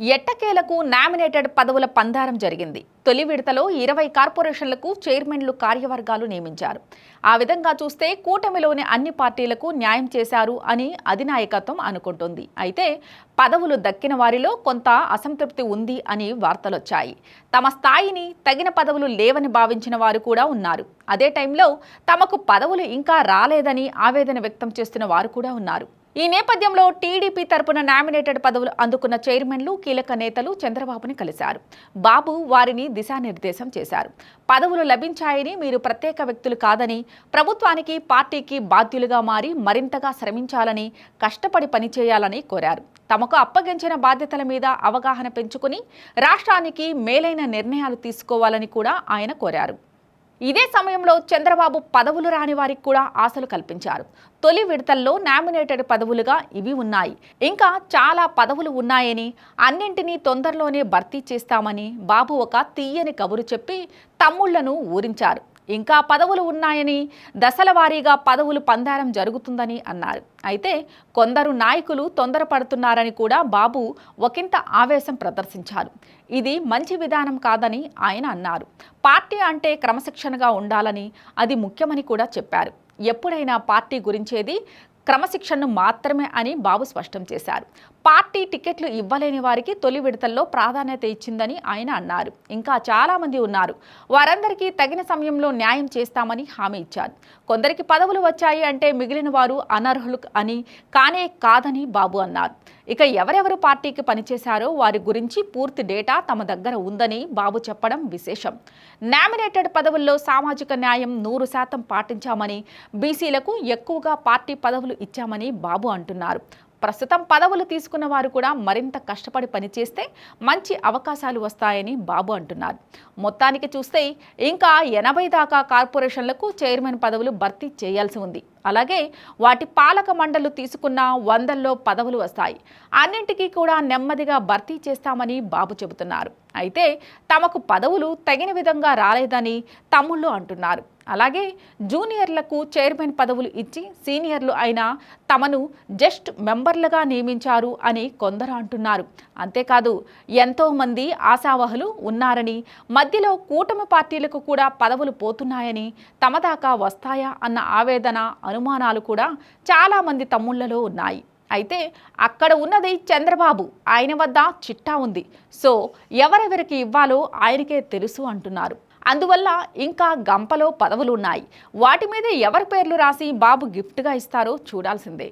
ఎట్టకేలకు నామినేటెడ్ పదవుల పందారం జరిగింది. తొలి విడతలో ఇరవై కార్పొరేషన్లకు చైర్మన్లు కార్యవర్గాలు నియమించారు. ఆ విధంగా చూస్తే కూటమిలోని అన్ని పార్టీలకు న్యాయం చేశారు అని అధినాయకత్వం అనుకుంటుంది. అయితే పదవులు దక్కిన వారిలో కొంత అసంతృప్తి ఉంది అని వార్తలొచ్చాయి. తమ స్థాయిని తగిన పదవులు లేవని భావించిన వారు కూడా ఉన్నారు. అదే టైంలో తమకు పదవులు ఇంకా రాలేదని ఆవేదన వ్యక్తం చేస్తున్న వారు కూడా ఉన్నారు. ఈ నేపథ్యంలో టీడీపీ తరపున నామినేటెడ్ పదవులు అందుకున్న చైర్మన్లు కీలక నేతలు చంద్రబాబుని కలిశారు. బాబు వారిని దిశానిర్దేశం చేశారు. పదవులు లభించాయని మీరు ప్రత్యేక వ్యక్తులు కాదని ప్రభుత్వానికి పార్టీకి బాధ్యులుగా మారి మరింతగా శ్రమించాలని కష్టపడి పనిచేయాలని కోరారు. తమకు అప్పగించిన బాధ్యతల మీద అవగాహన పెంచుకుని రాష్ట్రానికి మేలైన నిర్ణయాలు తీసుకోవాలని కూడా ఆయన కోరారు. ఇదే సమయంలో చంద్రబాబు పదవులు రాని వారికి కూడా ఆశలు కల్పించారు. తొలి విడతల్లో నామినేటెడ్ పదవులుగా ఇవి ఉన్నాయి. ఇంకా చాలా పదవులు ఉన్నాయని అన్నింటినీ తొందరలోనే భర్తీ చేస్తామని బాబు ఒక తీయని కబురు చెప్పి తమ్ముళ్ళను ఊరించారు. ఇంకా పదవులు ఉన్నాయని దశల వారీగా పదవులు పందారం జరుగుతుందని అన్నారు. అయితే కొందరు నాయకులు తొందరపడుతున్నారని కూడా బాబు ఒకంత ఆవేశం ప్రదర్శించారు. ఇది మంచి విధానం కాదని ఆయన అన్నారు. పార్టీ అంటే క్రమశిక్షణగా ఉండాలని అది ముఖ్యమని కూడా చెప్పారు. ఎప్పుడైనా పార్టీ గురించేది క్రమశిక్షణను మాత్రమే అని బాబు స్పష్టం చేశారు. పార్టీ టికెట్లు ఇవ్వలేని వారికి తొలి విడతల్లో ప్రాధాన్యత ఇచ్చిందని ఆయన అన్నారు. ఇంకా చాలామంది ఉన్నారు. వారందరికీ తగిన సమయంలో న్యాయం చేస్తామని హామీ ఇచ్చారు. కొందరికి పదవులు వచ్చాయి అంటే మిగిలిన వారు అనర్హులు అని కానే కాదని బాబు అన్నారు. ఇక ఎవరెవరు పార్టీకి పనిచేశారో వారి గురించి పూర్తి డేటా తమ దగ్గర ఉందని బాబు చెప్పడం విశేషం. నామినేటెడ్ పదవుల్లో సామాజిక న్యాయం నూరు శాతం పాటించామని బీసీలకు ఎక్కువగా పార్టీ పదవులు ఇచ్చామని బాబు అంటున్నారు. ప్రస్తుతం పదవులు తీసుకున్న వారు కూడా మరింత కష్టపడి పనిచేస్తే మంచి అవకాశాలు వస్తాయని బాబు అంటున్నారు. మొత్తానికి చూస్తే ఇంకా ఎనభై దాకా కార్పొరేషన్లకు చైర్మన్ పదవులు భర్తీ చేయాల్సి ఉంది. అలాగే వాటి పాలక మండలు తీసుకున్న వందల్లో పదవులు వస్తాయి. అన్నింటికీ కూడా నెమ్మదిగా భర్తీ చేస్తామని బాబు చెబుతున్నారు. అయితే తమకు పదవులు తగిన విధంగా రాలేదని తమ్ముళ్ళు అంటున్నారు. అలాగే జూనియర్లకు చైర్మన్ పదవులు ఇచ్చి సీనియర్లు అయిన తమను జస్ట్ మెంబర్లుగా నియమించారు అని కొందరు అంటున్నారు. అంతేకాదు ఎంతోమంది ఆశావహులు ఉన్నారని మధ్యలో కూటమి పార్టీలకు కూడా పదవులు పోతున్నాయని తమ దాకా వస్తాయా అన్న ఆవేదన అనుమానాలు కూడా చాలామంది తమ్ముళ్ళలో ఉన్నాయి. అయితే అక్కడ ఉన్నది చంద్రబాబు. ఆయన వద్ద చిట్టా ఉంది. సో ఎవరెవరికి ఇవ్వాలో ఆయనకే తెలుసు అంటున్నారు. అందువల్ల ఇంకా గంపలో పదవులు ఉన్నాయి వాటి మీద ఎవరి పేర్లు రాసి బాబు గిఫ్ట్గా ఇస్తారో చూడాల్సిందే.